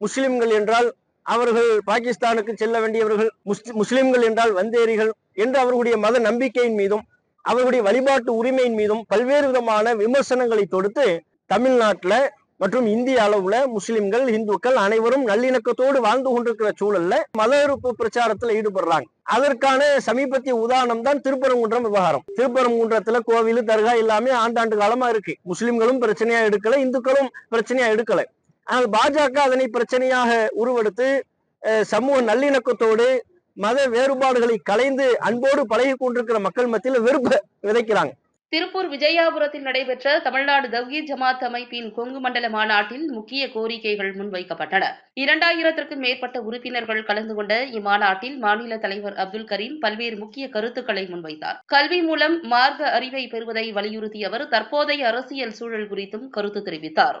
முஸ்லிம்கள் என்றால் அவர்கள் பாகிஸ்தானுக்கு செல்ல வேண்டியவர்கள் முஸ்லிம்கள் என்றால் வந்தேரிகள் என்று அவர்களுடைய மத நம்பிக்கையின் மீதும் அவர்களுடைய வழிபாட்டு உரிமையின் மீதும் பல்வேறு விதமான விமர்சனங்களை தொடுத்து தமிழ்நாட்டுல மற்றும் இந்திய அளவுல முஸ்லிம்கள் இந்துக்கள் அனைவரும் நல்லிணக்கத்தோடு வாழ்ந்து கொண்டிருக்கிற சூழல்ல மத எதிர்ப்பு பிரச்சாரத்துல ஈடுபடுறாங்க. அதற்கான சமீபத்திய உதாரணம் தான் திருப்பரங்குன்றம் விவகாரம். திருப்பரங்குன்றத்துல கோவில் தர்கா எல்லாமே ஆண்டாண்டு காலமா இருக்கு. முஸ்லிம்களும் பிரச்சனையா எடுக்கல இந்துக்களும் பிரச்சனையா எடுக்கல. ஆனால் பாஜக அதனை பிரச்சனையாக உருவெடுத்து சமூக நல்லிணக்கத்தோடு மத வேறுபாடுகளை கலைந்து அன்போடு பழகி கொண்டிருக்கிற மக்கள் மத்தியில் வெறுப்பை விதைக்கிறாங்க. திருப்பூர் விஜயாபுரத்தில் நடைபெற்ற தமிழ்நாடு தவ்ஹீத் ஜமாத் அமைப்பின் கொங்கு மண்டல மாநாட்டில் முக்கிய கோரிக்கைகள் முன்வைக்கப்பட்டன. இரண்டாயிரத்திற்கும் மேற்பட்ட உறுப்பினர்கள் கலந்து கொண்ட இம்மாநாட்டில் மாநில தலைவர் அப்துல் கரீம் பல்வேறு முக்கிய கருத்துக்களை முன்வைத்தார். கல்வி மூலம் மார்க்க அறிவை பெறுவதை வலியுறுத்திய அவர் தற்போதைய அரசியல் சூழல் குறித்தும் கருத்து தெரிவித்தார்.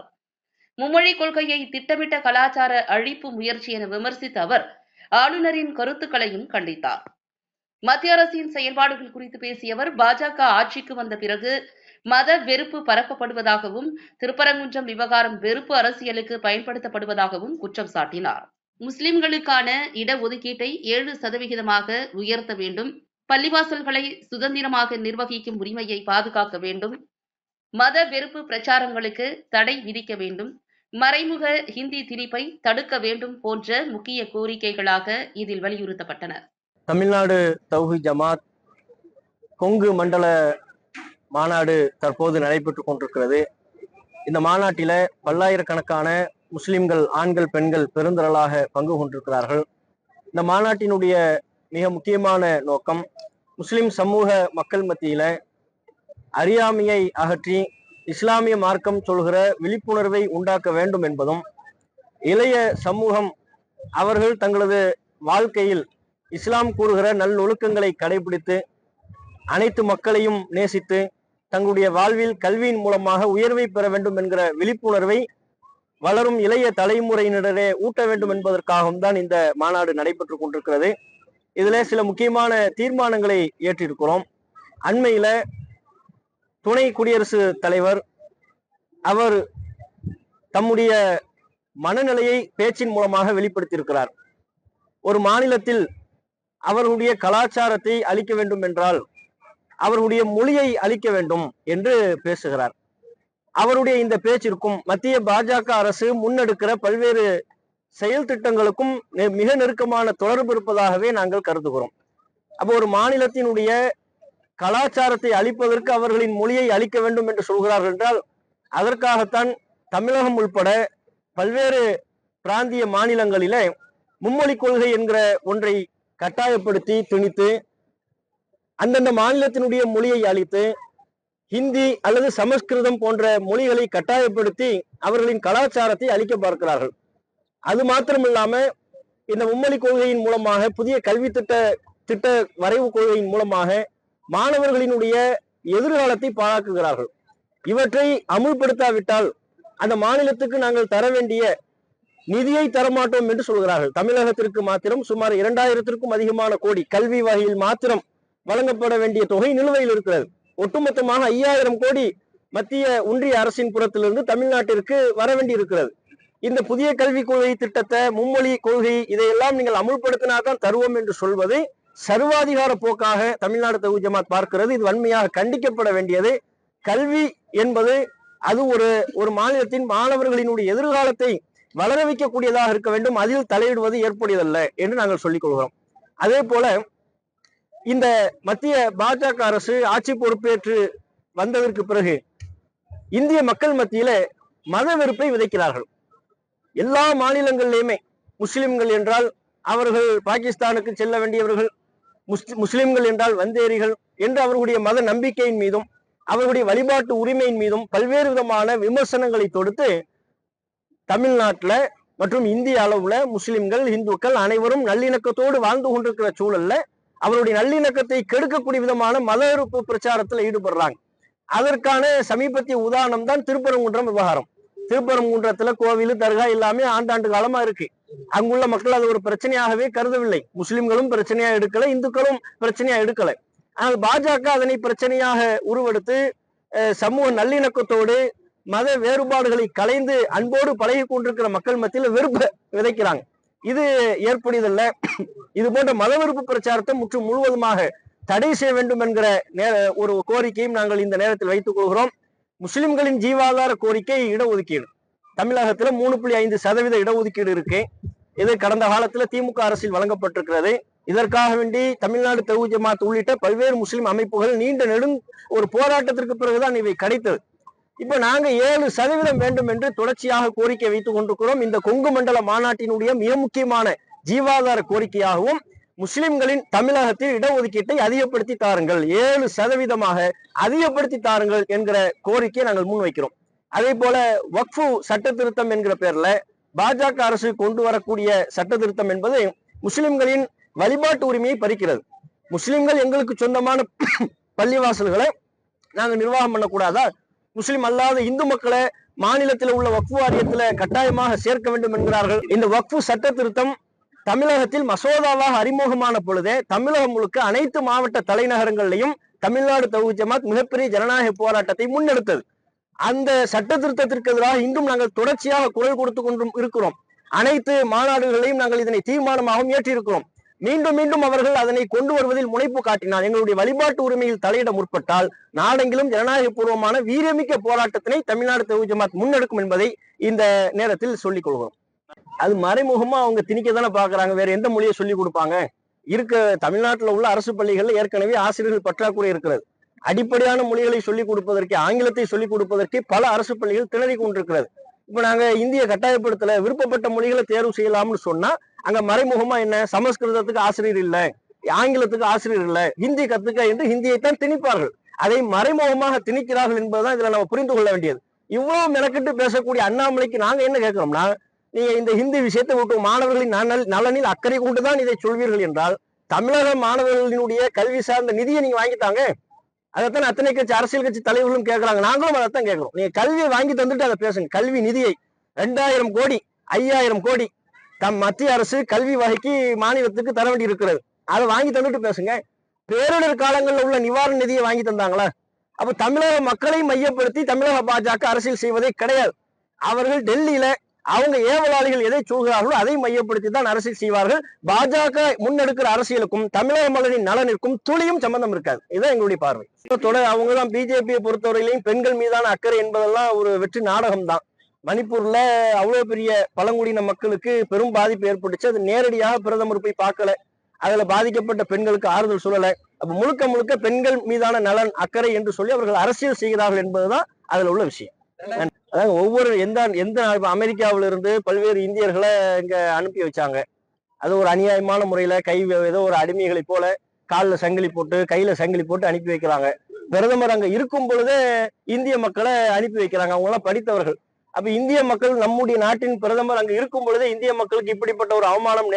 மும்மொழி கொள்கையை திட்டமிட்ட கலாச்சார அழிப்பு முயற்சி என விமர்சித்த அவர் ஆளுநரின் கருத்துக்களையும் கண்டித்தார். மத்திய அரசின் செயல்பாடுகள் குறித்து பேசிய அவர் பாஜக ஆட்சிக்கு வந்த பிறகு மத வெறுப்பு பரப்பப்படுவதாகவும் திருப்பரங்குன்றம் விவகாரம் வெறுப்பு அரசியலுக்கு பயன்படுத்தப்படுவதாகவும் குற்றம் சாட்டினார். முஸ்லிம்களுக்கான இடஒதுக்கீட்டை ஏழு சதவிகிதமாக உயர்த்த வேண்டும். பள்ளிவாசல்களை சுதந்திரமாக நிர்வகிக்கும் உரிமையை பாதுகாக்க வேண்டும். மத வெறுப்பு பிரச்சாரங்களுக்கு தடை விதிக்க வேண்டும். மறைமுக ஹிந்தி திணிப்பை தடுக்க வேண்டும் போன்ற முக்கிய கோரிக்கைகளாக இதில் வலியுறுத்தப்பட்டன. தமிழ்நாடு தௌஹி ஜமாத் கொங்கு மண்டல மாநாடு தற்போது நடைபெற்று கொண்டிருக்கிறது. இந்த மாநாட்டில பல்லாயிரக்கணக்கான முஸ்லிம்கள் ஆண்கள் பெண்கள் பெருந்திரளாக பங்கு கொண்டிருக்கிறார்கள். இந்த மாநாட்டினுடைய மிக முக்கியமான நோக்கம் முஸ்லிம் சமூக மக்கள் மத்தியில அறியாமையை அகற்றி இஸ்லாமிய மார்க்கம் சொல்கிற விழிப்புணர்வை உண்டாக்க வேண்டும் என்பதும் இளைய சமூகம் அவர்கள் தங்களது வாழ்க்கையில் இஸ்லாம் கூறுகிற நல்லொழுக்கங்களை கடைபிடித்து அனைத்து மக்களையும் நேசித்து தங்களுடைய வாழ்வில் கல்வியின் மூலமாக உயர்வை பெற வேண்டும் என்கிற விழிப்புணர்வை வளரும் இளைய தலைமுறையினரே ஊட்ட வேண்டும் என்பதற்காகவும் தான் இந்த மாநாடு நடைபெற்று கொண்டிருக்கிறது. இதில் சில முக்கியமான தீர்மானங்களை ஏற்றிருக்கிறோம். அண்மையில துணை குடியரசு தலைவர் அவர் தம்முடைய மனநிலையை பேச்சின் மூலமாக வெளிப்படுத்தியிருக்கிறார். ஒரு மாநிலத்தில் அவர்களுடைய கலாச்சாரத்தை அழிக்க வேண்டும் என்றால் அவர்களுடைய மொழியை அழிக்க வேண்டும் என்று பேசுகிறார். அவருடைய இந்த பேச்சிற்கும் மத்திய பாஜக அரசு முன்னெடுக்கிற பல்வேறு செயல் திட்டங்களுக்கும் மிக நெருக்கமான தொடர்பு இருப்பதாகவே நாங்கள் கருதுகிறோம். அப்போ ஒரு மாநிலத்தினுடைய கலாச்சாரத்தை அழிப்பதற்கு அவர்களின் மொழியை அழிக்க வேண்டும் என்று சொல்கிறார்கள் என்றால் அதற்காகத்தான் தமிழகம் உள்பட பல்வேறு பிராந்திய மாநிலங்களிலே மும்மொழி கொள்கை என்கிற ஒன்றை கட்டாயப்படுத்தி திணித்து அந்தந்த மாநிலத்தினுடைய மொழியை அழித்து ஹிந்தி அல்லது சமஸ்கிருதம் போன்ற மொழிகளை கட்டாயப்படுத்தி அவர்களின் கலாச்சாரத்தை அழிக்க பார்க்கிறார்கள். அது மாத்திரமில்லாம இந்த மும்மொழி கொள்கையின் மூலமாக புதிய கல்வி திட்ட திட்ட வரைவு கொள்கையின் மூலமாக மாணவர்களினுடைய எதிர்காலத்தை பாழாக்குகிறார்கள் இவற்றை அமுல்படுத்தாவிட்டால் அந்த மாநிலத்துக்கு நாங்கள் தர வேண்டிய நிதியை தரமாட்டோம் என்று சொல்கிறார்கள். தமிழகத்திற்கு மாத்திரம் சுமார் இரண்டாயிரத்திற்கும் அதிகமான கோடி கல்வி வகையில் மாத்திரம் வழங்கப்பட வேண்டிய தொகை நிலுவையில் இருக்கிறது. ஒட்டுமொத்தமாக ஐயாயிரம் கோடி மத்திய ஒன்றிய அரசின் புறத்திலிருந்து தமிழ்நாட்டிற்கு வர வேண்டி இருக்கிறது இந்த புதிய கல்விக் கொள்கை திட்டத்தை மும்மொழி கொள்கை இதையெல்லாம் நீங்கள் அமுல்படுத்தினாதான் தருவோம் என்று சொல்வது சர்வாதிகார போக்காக தமிழ்நாடு தகு ஜமாத் பார்க்கிறது. இது வன்மையாக கண்டிக்கப்பட வேண்டியது. கல்வி என்பது அது ஒரு ஒரு மாநிலத்தின் மாணவர்களினுடைய எதிர்காலத்தை வளர வைக்கக்கூடியதாக இருக்க வேண்டும். அதில் தலையிடுவது ஏற்புடையதல்ல என்று நாங்கள் சொல்லிக் கொள்கிறோம். அதே போல இந்த மத்திய பாஜக அரசு ஆட்சி பொறுப்பேற்று வந்ததற்கு பிறகு இந்திய மக்கள் மத்தியில மத வெறுப்பை விதைக்கிறார்கள். எல்லா மாநிலங்களிலுமே முஸ்லிம்கள் என்றால் அவர்கள் பாகிஸ்தானுக்கு செல்ல வேண்டியவர்கள் முஸ்லிம்கள் என்றால் வந்தேரிகள் என்று அவர்களுடைய மத நம்பிக்கையின் மீதும் அவர்களுடைய வழிபாட்டு உரிமையின் மீதும் பல்வேறு விதமான விமர்சனங்களை தொடுத்து தமிழ்நாட்டில் மற்றும் இந்திய அளவுல முஸ்லிம்கள் இந்துக்கள் அனைவரும் நல்லிணக்கத்தோடு வாழ்ந்து கொண்டிருக்கிற சூழல்ல அவருடைய நல்லிணக்கத்தை கெடுக்கக்கூடிய விதமான மத எதிர்ப்பு பிரச்சாரத்துல ஈடுபடுறாங்க. அதற்கான சமீபத்திய உதாரணம் தான் திருப்பரங்குன்றம் விவகாரம். திருப்பரங்குன்றத்துல கோவில் தர்கா எல்லாமே ஆண்டாண்டு காலமா இருக்கு. அங்குள்ள மக்கள் அது ஒரு பிரச்சனையாகவே கருதவில்லை. முஸ்லிம்களும் பிரச்சனையா எடுக்கல இந்துக்களும் பிரச்சனையா எடுக்கல. ஆனால் பாஜக அதனை பிரச்சனையாக உருவெடுத்து சமூக நல்லிணக்கத்தோடு மத வேறுபாடுகளை கலைந்து அன்போடு பழகி கொண்டிருக்கிற மக்கள் மத்தியில வெறுப்பை விதைக்கிறாங்க. இது ஏற்புடையதல்ல. இது போன்ற மத வெறுப்பு பிரச்சாரத்தை முற்றும் முழுவதுமாக தடை செய்ய வேண்டும் என்கிற நேர ஒரு கோரிக்கையும் நாங்கள் இந்த நேரத்தில் வைத்துக் கொள்கிறோம். முஸ்லிம்களின் ஜீவாதார கோரிக்கை இடஒதுக்கீடு. தமிழகத்துல மூணு புள்ளி ஐந்து சதவீத இடஒதுக்கீடு இருக்கு. இது கடந்த காலத்துல திமுக அரசில் வழங்கப்பட்டிருக்கிறது. இதற்காக வேண்டி தமிழ்நாடு தவு ஜமாத் உள்ளிட்ட பல்வேறு முஸ்லிம் அமைப்புகள் நீண்ட நெடும் ஒரு போராட்டத்திற்கு பிறகுதான் இவை கிடைத்தது. இப்ப நாங்க ஏழு சதவீதம் வேண்டும் என்று தொடர்ச்சியாக கோரிக்கை வைத்துக் கொண்டிருக்கிறோம். இந்த கொங்கு மண்டல மாநாட்டினுடைய மிக முக்கியமான ஜீவாதார கோரிக்கையாகவும் முஸ்லிம்களின் தமிழகத்தில் இடஒதுக்கீட்டை அதிகப்படுத்தி தாருங்கள். ஏழு சதவீதமாக அதிகப்படுத்தி தாருங்கள் என்கிற கோரிக்கையை நாங்கள் முன்வைக்கிறோம். அதே போல வக்ஃபு சட்ட திருத்தம் என்கிற பேர்ல பாஜக அரசு கொண்டு வரக்கூடிய சட்ட திருத்தம் என்பது முஸ்லிம்களின் வழிபாட்டு உரிமையை பறிக்கிறது. முஸ்லிம்கள் எங்களுக்கு சொந்தமான பள்ளிவாசல்களை நாங்கள் நிர்வாகம் பண்ணக்கூடாதா? முஸ்லிம் அல்லாத இந்து மக்களை மாநிலத்தில் உள்ள வக்ஃபு வாரியத்தில் கட்டாயமாக சேர்க்க வேண்டும் என்கிறார்கள். இந்த வக்ஃபு சட்ட திருத்தம் தமிழகத்தில் மசோதாவாக அறிமுகமான பொழுதே தமிழகம் முழுக்க அனைத்து மாவட்ட தலைநகரங்களிலையும் தமிழ்நாடு தவு ஜமாத் மிகப்பெரிய ஜனநாயக போராட்டத்தை முன்னெடுத்தது. அந்த சட்ட திருத்தத்திற்கு எதிராக இன்றும் நாங்கள் தொடர்ச்சியாக குரல் கொடுத்து கொண்டும் இருக்கிறோம். அனைத்து மாநாடுகளையும் நாங்கள் இதனை தீர்மானமாகவும் ஏற்றிருக்கிறோம். மீண்டும் மீண்டும் அவர்கள் அதனை கொண்டு வருவதில் முனைப்பு காட்டினால் எங்களுடைய வழிபாட்டு உரிமையில் தலையிட முற்பட்டால் நாடெங்கிலும் ஜனநாயக பூர்வமான வீரமிக்க போராட்டத்தினை தமிழ்நாடு தவு ஜமாத் முன்னெடுக்கும் என்பதை இந்த நேரத்தில் சொல்லிக் கொள்கிறோம். அது மறைமுகமா அவங்க திணிக்க தானே பாக்குறாங்க வேற எந்த மொழியை சொல்லி கொடுப்பாங்க? இருக்க தமிழ்நாட்டுல உள்ள அரசு பள்ளிகள்ல ஏற்கனவே ஆசிரியர்கள் பற்றாக்குறை இருக்கிறது. அடிப்படையான மொழிகளை சொல்லிக் கொடுப்பதற்கு ஆங்கிலத்தை சொல்லிக் கொடுப்பதற்கு பல அரசு பள்ளிகள் திணறி கொண்டிருக்கிறது. இப்ப நாங்க இந்திய கட்டாயப்படுத்தல விருப்பப்பட்ட மொழிகளை தேர்வு செய்யலாம்னு சொன்னா அங்க மறைமுகமா என்ன? சமஸ்கிருதத்துக்கு ஆசிரியர் இல்ல ஆங்கிலத்துக்கு ஆசிரியர் இல்ல ஹிந்தி கத்துக்க என்று ஹிந்தியை தான் திணிப்பார்கள். அதை மறைமுகமாக திணிக்கிறார்கள் என்பதுதான் இதுல நம்ம புரிந்து கொள்ள வேண்டியது. இவ்வளவு மெனக்கெட்டு பேசக்கூடிய அண்ணாமலைக்கு நாங்க என்ன கேட்கிறோம்னா நீங்க இந்த ஹிந்தி விஷயத்தை விட்டு மாணவர்களின் நலன் நலனில் அக்கறை கொண்டு தான் இதை சொல்வீர்கள் என்றால் தமிழக மாணவர்களினுடைய கல்வி சார்ந்த நிதியை நீங்க வாங்கித்தாங்க. அதைத்தான் அத்தனை கட்சி அரசியல் கட்சி தலைவர்களும் கேட்கறாங்க நாங்களும் அதைத்தான் கேட்கிறோம் நீங்க கல்வியை வாங்கி தந்துட்டு அதை பேசுங்க. கல்வி நிதியை ரெண்டாயிரம் கோடி ஐயாயிரம் கோடி தம் மத்திய அரசு கல்வி வகைக்கு மாநிலத்துக்கு தர வேண்டி இருக்கிறது அதை வாங்கி தந்துட்டு பேசுங்க. பேரிடர் காலங்களில் உள்ள நிவாரண நிதியை வாங்கி தந்தாங்களா? அப்ப தமிழக மக்களை மையப்படுத்தி தமிழக பாஜக அரசியல் செய்வதே கிடையாது. அவர்கள் டெல்லியில அவங்க ஏவலாளிகள் எதை சொல்கிறார்களோ அதை மையப்படுத்தி தான் அரசியல் செய்வார்கள். பாஜக முன்னெடுக்கிற அரசியலுக்கும் தமிழக மக்களின் நலனிற்கும் துளியும் சம்பந்தம் இருக்காது. இதுதான் எங்களுடைய பார்வை. தொடர் அவங்க தான் பிஜேபியை பொறுத்தவரையிலையும் பெண்கள் மீதான அக்கறை என்பதெல்லாம் ஒரு வெற்றி நாடகம் தான் மணிப்பூர்ல அவ்வளவு பெரிய பழங்குடியின மக்களுக்கு பெரும் பாதிப்பு ஏற்பட்டுச்சு. அது நேரடியாக பிரதமர் போய் பார்க்கல. அதுல பாதிக்கப்பட்ட பெண்களுக்கு ஆறுதல் சொல்லல. அப்ப முழுக்க முழுக்க பெண்கள் மீதான நலன் அக்கறை என்று சொல்லி அவர்கள் அரசியல் செய்கிறார்கள் என்பதுதான் அதுல உள்ள விஷயம். அதாவது ஒவ்வொரு எந்த எந்த அமெரிக்காவில இருந்து பல்வேறு இந்தியர்களை இங்க அனுப்பி வச்சாங்க. அது ஒரு அநியாயமான முறையில கை ஏதோ ஒரு அடிமைகளை போல காலில் சங்கிலி போட்டு கையில சங்கிலி போட்டு அனுப்பி வைக்கிறாங்க. பிரதமர் அங்க இருக்கும் பொழுதே இந்திய மக்களை அனுப்பி வைக்கிறாங்க. அவங்க எல்லாம் படித்தவர்கள். அப்ப இந்திய மக்கள் நம்முடைய நாட்டின் பிரதமர் அங்க இருக்கும் பொழுதே இந்திய மக்களுக்கு இப்படிப்பட்ட ஒரு அவமானம்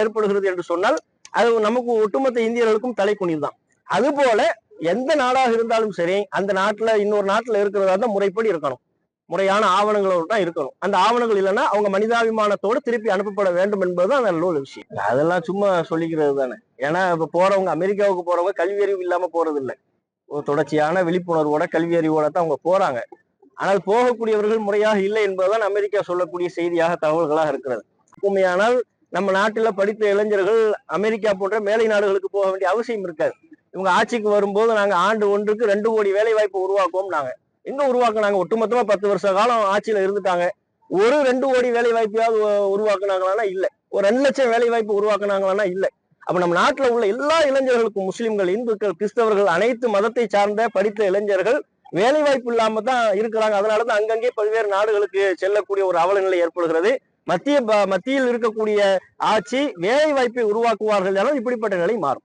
ஏற்படுகிறது என்று சொன்னால் அது நமக்கு ஒட்டுமொத்த இந்தியர்களுக்கும் தலை குனிதான் அது போல எந்த நாடாக இருந்தாலும் சரி அந்த நாட்டில் இன்னொரு நாட்டில் இருக்கிறதா தான் முறைப்படி இருக்கணும். முறையான ஆவணங்களோடு தான் இருக்கணும். அந்த ஆவணங்கள் இல்லைன்னா அவங்க மனிதாபிமானத்தோடு திருப்பி அனுப்பப்பட வேண்டும் என்பதுதான் நல்ல விஷயம். அதெல்லாம் சும்மா சொல்லிக்கிறது தானே. ஏன்னா இப்போ போறவங்க அமெரிக்காவுக்கு போறவங்க கல்வி அறிவு இல்லாமல் போறது இல்லை ஒரு தொடர்ச்சியான விழிப்புணர்வோட கல்வி அறிவோட தான் அவங்க போறாங்க. ஆனால் போகக்கூடியவர்கள் முறையாக இல்லை என்பதுதான் அமெரிக்கா சொல்லக்கூடிய செய்தியாக தகவல்களாக இருக்கிறது. உண்மையானால் நம்ம நாட்டில் படித்த இளைஞர்கள் அமெரிக்கா போன்ற மேலை நாடுகளுக்கு போக வேண்டிய அவசியம் இருக்காது. இவங்க ஆட்சிக்கு வரும்போது நாங்க ஆண்டு ஒன்றுக்கு ரெண்டு கோடி வேலை வாய்ப்பு உருவாக்குவோம் நாங்க எங்க உருவாக்குனாங்க? ஒட்டுமொத்தமா பத்து வருஷ காலம் ஆட்சியில இருந்துட்டாங்க. ஒரு ரெண்டு கோடி வேலை வாய்ப்பையாவது உருவாக்குனாங்களான்னா இல்ல. ஒரு ரெண்டு லட்சம் வேலை வாய்ப்பு உருவாக்குனாங்களான்னா இல்ல. அப்ப நம்ம நாட்டுல உள்ள எல்லா இளைஞர்களுக்கும் முஸ்லிம்கள் இந்துக்கள் கிறிஸ்தவர்கள் அனைத்து மதத்தை சார்ந்த படித்த இளைஞர்கள் வேலை வாய்ப்பு இல்லாம தான் இருக்கிறாங்க. அதனாலதான் அங்கங்கே பல்வேறு நாடுகளுக்கு செல்லக்கூடிய ஒரு அவலநிலை ஏற்படுகிறது. மத்திய ப- மத்தியில் இருக்கக்கூடிய ஆட்சி வேலை வாய்ப்பை உருவாக்குவார்கள் என்றால் இப்படிப்பட்ட நிலை மாறும்.